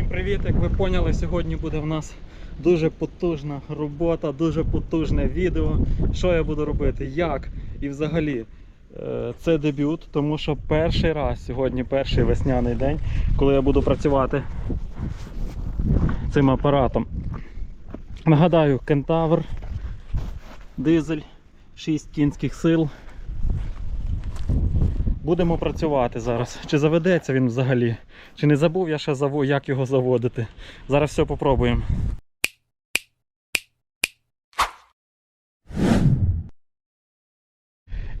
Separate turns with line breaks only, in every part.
Всім привіт! Як ви поняли, сьогодні буде в нас дуже потужна робота, дуже потужне відео. Що я буду робити, як і взагалі. Е, Це дебют, тому що перший раз сьогодні перший весняний день, коли я буду працювати цим апаратом. Нагадаю, кентавр, дизель, 6 кінських сил. Будемо працювати зараз. Чи заведеться він взагалі? Чи не забув я ще заво- як його заводити? Зараз все попробуємо.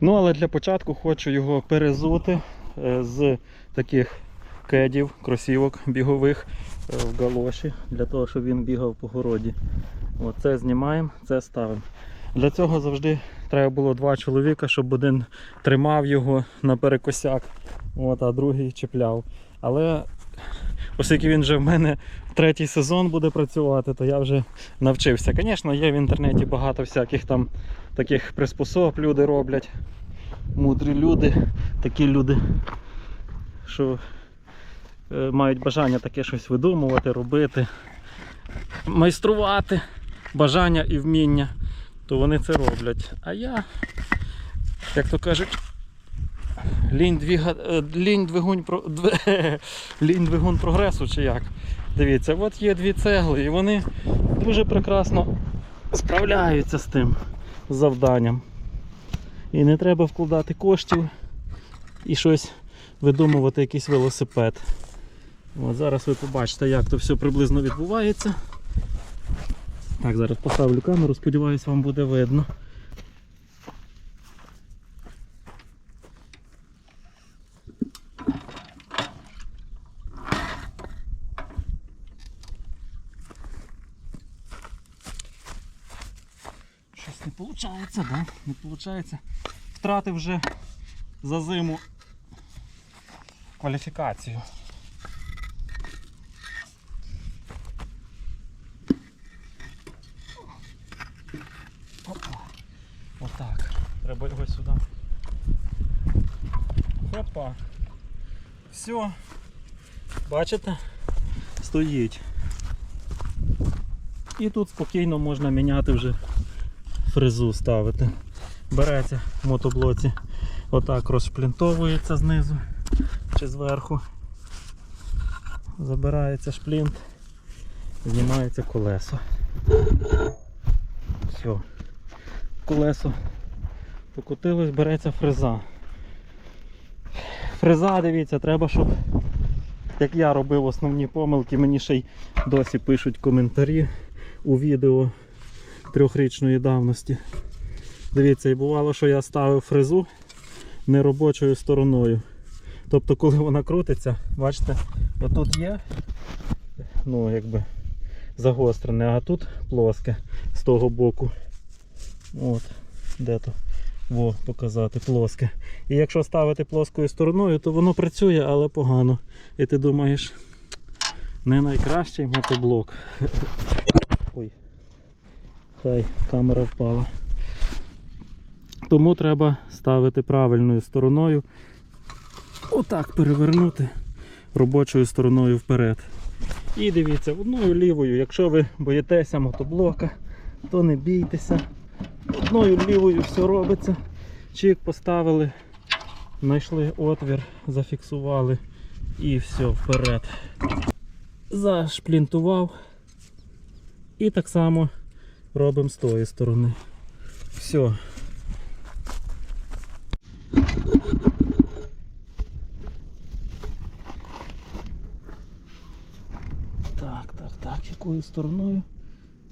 Ну, але для початку хочу його перезути е, з таких кедів, кросівок бігових е, в галоші, для того, щоб він бігав по городі. Оце знімаємо, це ставимо. Для цього завжди треба було два чоловіка, щоб один тримав його на перекосяк, от, а другий чіпляв. Але оскільки він вже в мене третій сезон буде працювати, то я вже навчився. Звісно, є в інтернеті багато всяких там таких приспособ люди роблять. Мудрі люди, такі люди, що е, мають бажання таке щось видумувати, робити, майструвати, бажання і вміння, то вони це роблять. А я, як то кажуть, лінь, двіга... е, лінь, двигун, про... две- лінь двигун прогресу чи як. Дивіться, от є дві цегли, і вони дуже прекрасно справляються з тим завданням. І не треба вкладати коштів і щось видумувати, якийсь велосипед. От зараз ви побачите, як то все приблизно відбувається. Так, зараз поставлю камеру, сподіваюся, вам буде видно. Щось не виходить, да? Не виходить. Втратив вже за зиму кваліфікацію. Опа. Отак. Треба його сюди. Опа. Все. Бачите? Стоїть. І тут спокійно можна міняти вже фрезу ставити. Береться в мотоблоці, отак розшплінтовується знизу чи зверху. Забирається шплінт, знімається колесо. Все. Колесо покотилось, береться фреза. Фреза, дивіться, треба, щоб як я робив основні помилки, мені ще й досі пишуть коментарі у відео трьохрічної давності. Дивіться, і бувало, що я ставив фрезу неробочою стороною. Тобто, коли вона крутиться, бачите, отут є ну, якби загострене, а тут плоске з того боку. От, де то Во, показати плоске. І якщо ставити плоскою стороною, то воно працює, але погано. І ти думаєш, не найкращий мотоблок. Ой. Хай камера впала. Тому треба ставити правильною стороною. Отак перевернути робочою стороною вперед. І дивіться, одною лівою, якщо ви боїтеся мотоблока, то не бійтеся. Одною лівою все робиться. Чик поставили, знайшли отвір, зафіксували і все вперед. Зашплінтував. І так само робимо з тої сторони. Все. Так, так, так, якою стороною?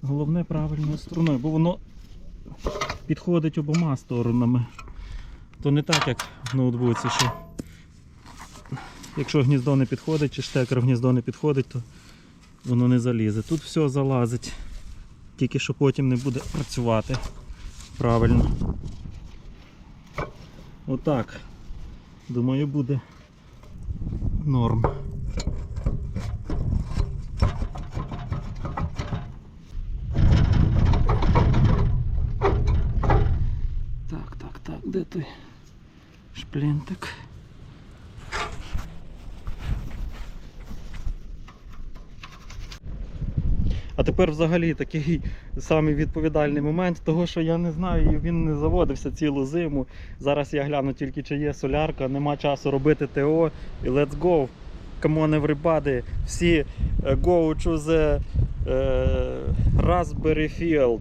Головне правильною стороною, бо воно підходить обома сторонами. То не так, як в ноутбуці, що якщо гніздо не підходить, чи штекер в гніздо не підходить, то воно не залізе. Тут все залазить, тільки що потім не буде працювати правильно. Отак. Думаю, буде норм. Так, так, так, де той шплінтик? А тепер взагалі такий самий відповідальний момент, того що я не знаю, він не заводився цілу зиму. Зараз я гляну тільки чи є солярка, нема часу робити ТО і let's go. Come on everybody, всі е, go to the е, Raspberry Field.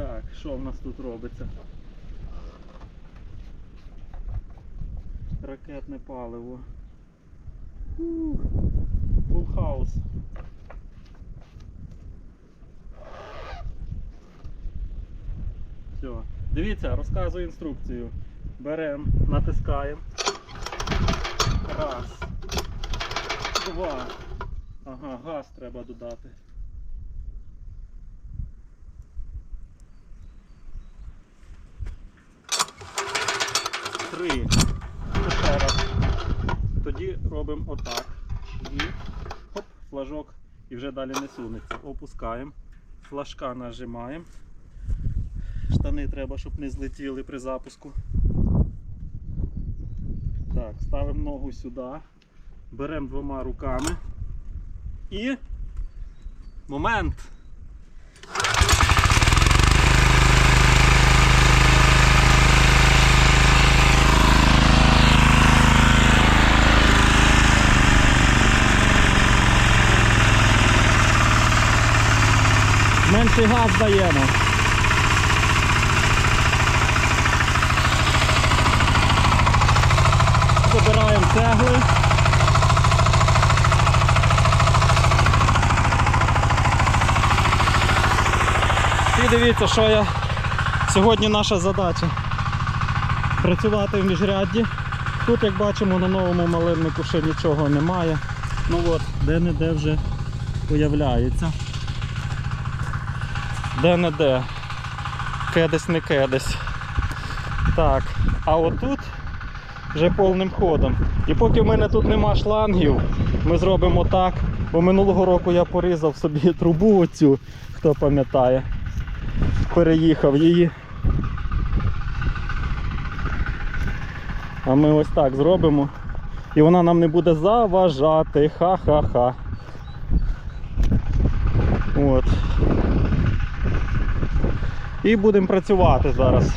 Так, що в нас тут робиться? Ракетне паливо. Full. Все. Дивіться, розказую інструкцію. Беремо, натискаємо. Раз. Два. Ага, газ треба додати. Три. Ще раз. Тоді робимо отак. І хоп, флажок і вже далі не сунеться. Опускаємо. Флажка нажимаємо. Штани треба, щоб не злетіли при запуску. Так, ставимо ногу сюди. Беремо двома руками. І момент. Менший газ даємо. Забираємо цегли. І дивіться, що я сьогодні наша задача. Працювати в міжрядді. Тут, як бачимо, на новому малиннику ще нічого немає. Ну от, де-не-де вже появляється. Де-не-де. Кедесь не кедесь. Так, а отут вже повним ходом. І поки в мене тут нема шлангів, ми зробимо так. Бо минулого року я порізав собі трубу оцю, хто пам'ятає. Переїхав її. А ми ось так зробимо. І вона нам не буде заважати. Ха-ха-ха. От. І будемо працювати зараз.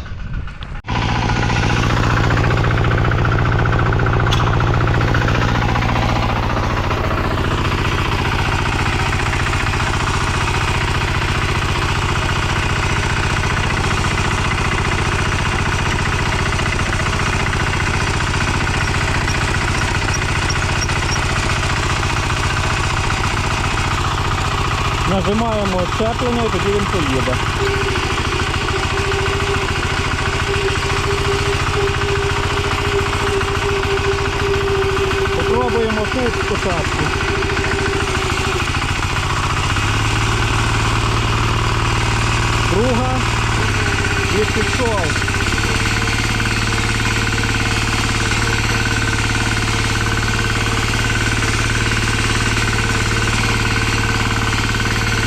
Нажимаємо щеплення і тоді він поїде. тут спочатку. Друга і пішов.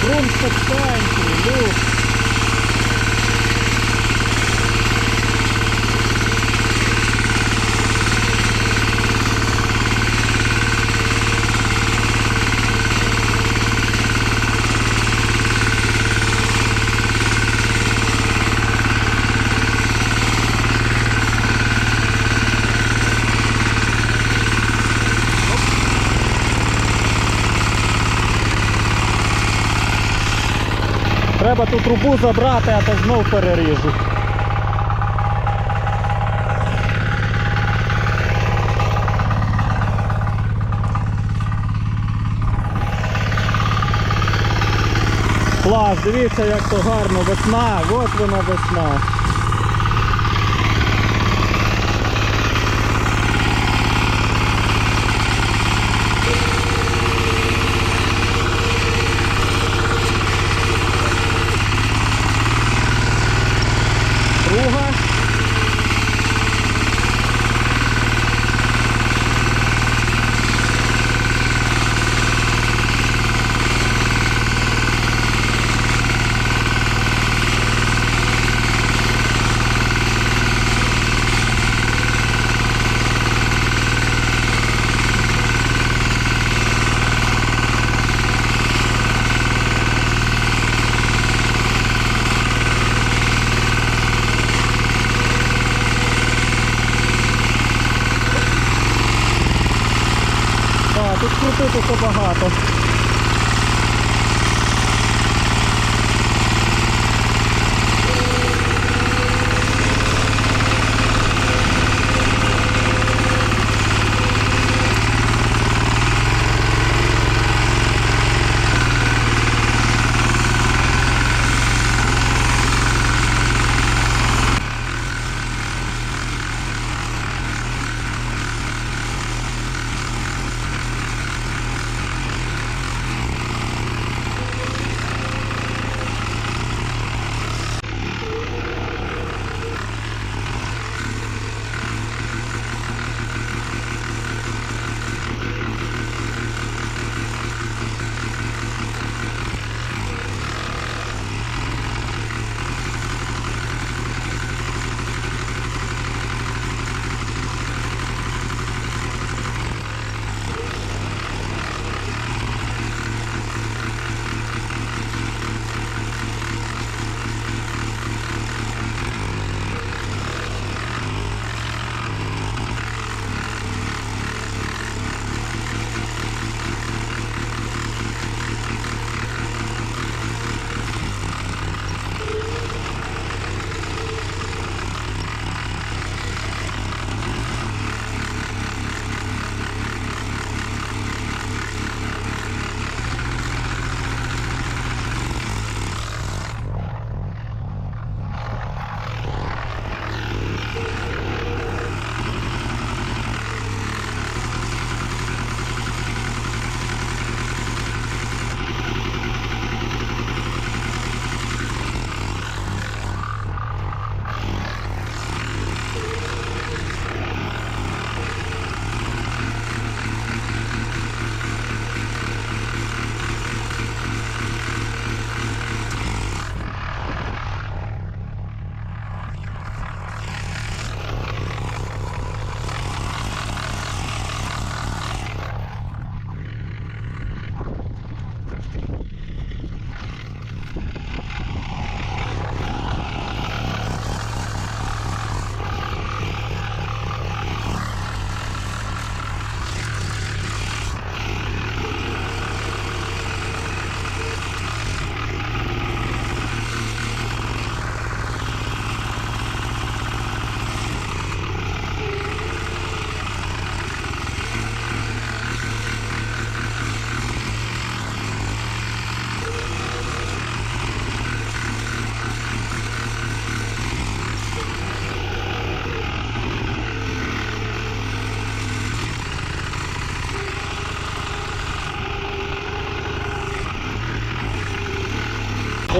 Грунт підстанції, люк. Треба ту трубу забрати, а то знов переріжу. Клас, дивіться, як то гарно, весна, от вона весна. Buhay!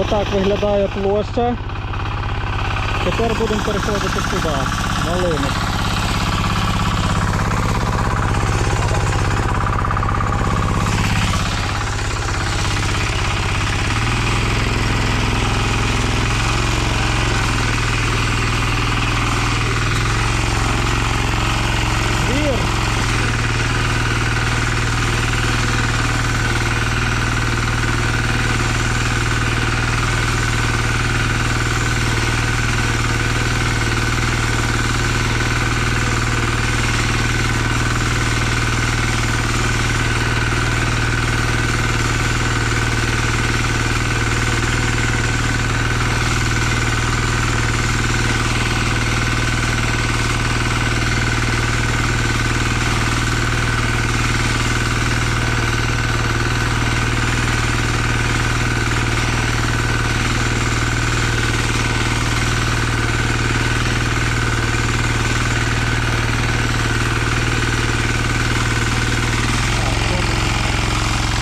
Отак виглядає площа. Тепер будемо переходити сюди, на. Двір.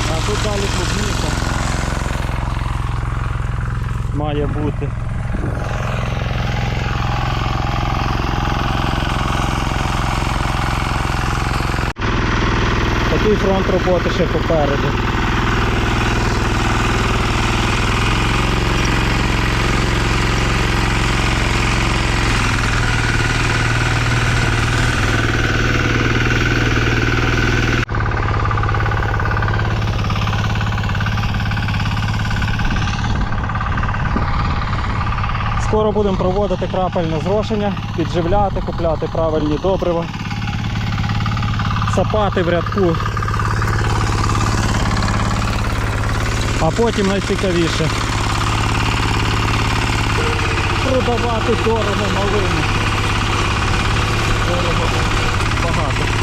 А тут далі клубніка. Має бути. Такий фронт роботи ще попереду. Скоро будемо проводити крапельне зрошення, підживляти, купляти правильні добрива, сапати в рядку. А потім найцікавіше продавати дорого малину. Дорого багато.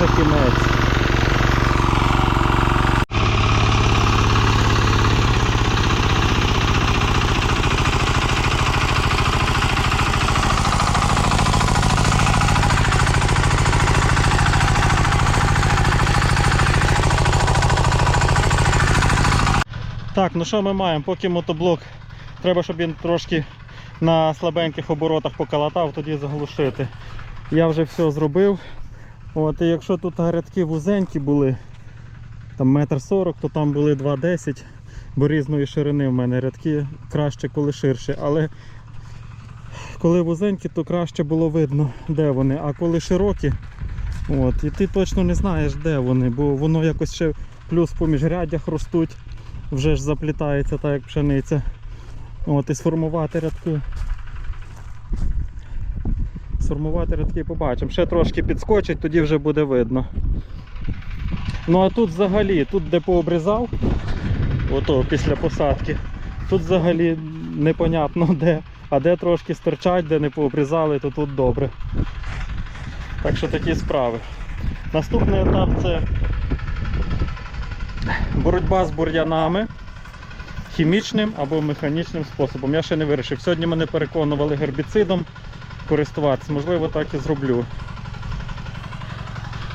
Майже кінець. Так, ну що ми маємо? Поки мотоблок, треба, щоб він трошки на слабеньких оборотах покалатав, тоді заглушити. Я вже все зробив. От, і якщо тут рядки вузенькі були, там метр сорок, то там були 2,10, бо різної ширини в мене рядки краще, коли ширше. Але коли вузенькі, то краще було видно, де вони. А коли широкі, от, і ти точно не знаєш, де вони, бо воно якось ще плюс по міжряддях ростуть, вже ж заплітається так як пшениця. От, і сформувати рядки. Сформувати рядки побачимо. Ще трошки підскочить, тоді вже буде видно. Ну а тут взагалі, тут де пообрізав, ото після посадки, тут взагалі непонятно де. А де трошки стирчать, де не пообрізали, то тут добре. Так що такі справи. Наступний етап це боротьба з бур'янами хімічним або механічним способом. Я ще не вирішив. Сьогодні мене переконували гербіцидом користуватися, можливо, так і зроблю.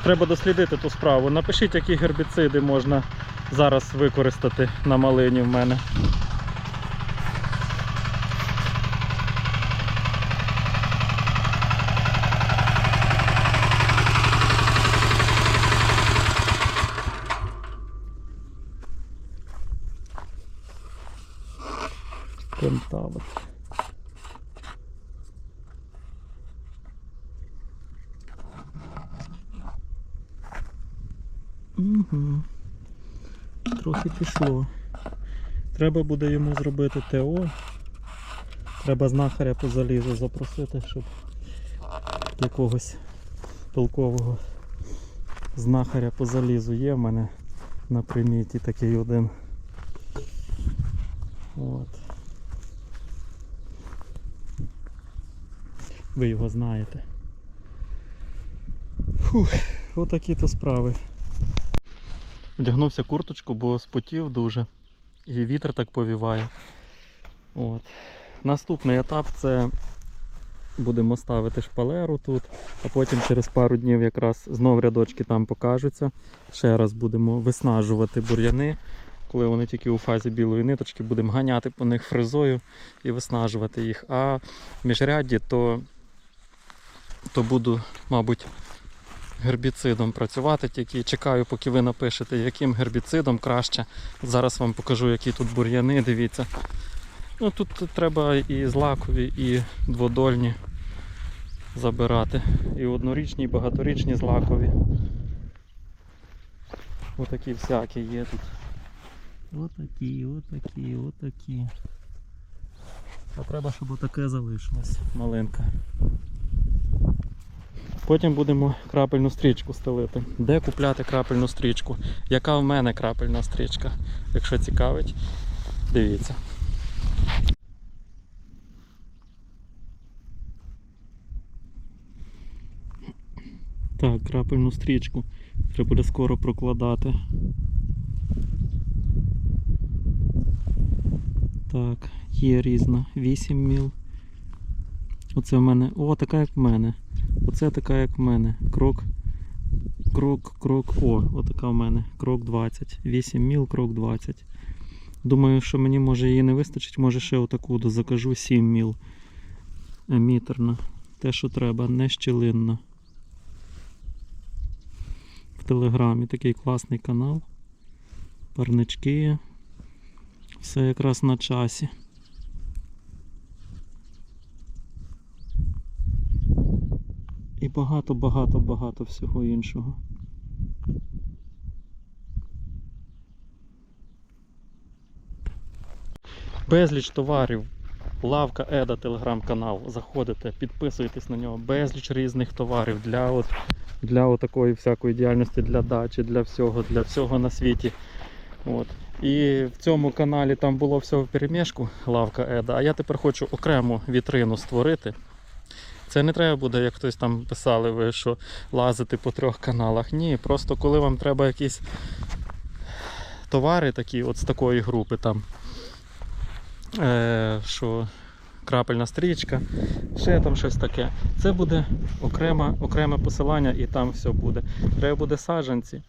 Треба дослідити ту справу. Напишіть, які гербіциди можна зараз використати на малині в мене. Кентавр. Угу. Трохи пішло. Треба буде йому зробити ТО. Треба знахаря по залізу запросити, щоб якогось толкового знахаря по залізу є в мене на приміті такий один. От. Ви його знаєте. Фух, отакі то справи. Вдягнувся курточку, бо спотів дуже. І вітер так повіває. От. Наступний етап це будемо ставити шпалеру тут, а потім через пару днів якраз знов рядочки там покажуться. Ще раз будемо виснажувати бур'яни. Коли вони тільки у фазі білої ниточки, будемо ганяти по них фрезою і виснажувати їх. А в міжрядді то, то буду, мабуть, гербіцидом працювати, тільки чекаю, поки ви напишете, яким гербіцидом краще. Зараз вам покажу, які тут бур'яни, дивіться. Ну, тут треба і злакові, і дводольні забирати. І однорічні, і багаторічні злакові. Отакі всякі є тут. Отакі, отакі, отакі. А треба, щоб отаке залишилось. Малинка. Потім будемо крапельну стрічку стелити. Де купляти крапельну стрічку? Яка в мене крапельна стрічка? Якщо цікавить, дивіться. Так, крапельну стрічку. Треба буде скоро прокладати. Так, є різна. 8 міл. Оце в мене. О, така як в мене. Оце така як в мене. Крок. Крок, крок. О, отака в мене. Крок 20. 8 міл, крок 20. Думаю, що мені може її не вистачить, може ще отаку закажу 7 міл. Емітерна. Те, що треба, не щілинна. В телеграмі такий класний канал. Парнички. Все якраз на часі. І багато-багато-багато всього іншого. Безліч товарів Лавка Еда, телеграм-канал. Заходите, підписуйтесь на нього. Безліч різних товарів для от, для такої всякої діяльності, для дачі, для всього, для всього на світі. От. І в цьому каналі там було все в перемішку, лавка Еда. А я тепер хочу окрему вітрину створити. Це не треба буде, як хтось там писали, ви що лазити по трьох каналах. Ні, просто коли вам треба якісь товари такі, от з такої групи, там, е, що крапельна стрічка, ще там щось таке. Це буде окреме, окреме посилання і там все буде. Треба буде саджанці,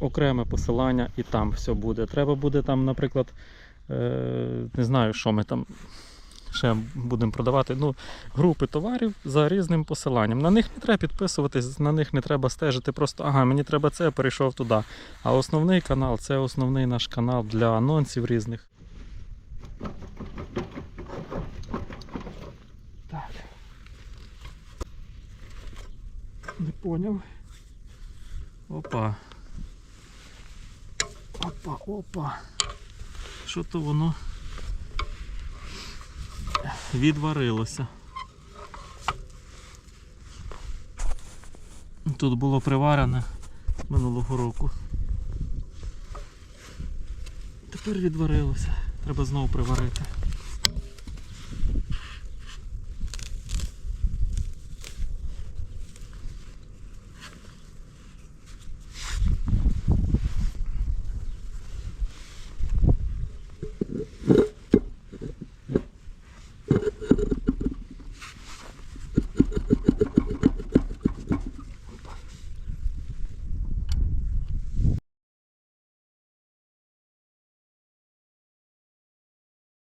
окреме посилання і там все буде. Треба буде там, наприклад, е, не знаю, що ми там ще будемо продавати. Ну, групи товарів за різним посиланням. На них не треба підписуватись, на них не треба стежити. Просто ага, мені треба це, я перейшов туди. А основний канал це основний наш канал для анонсів різних. Так. Не поняв. Опа. Опа, опа. Що то воно відварилося. Тут було приварене минулого року. Тепер відварилося. Треба знову приварити.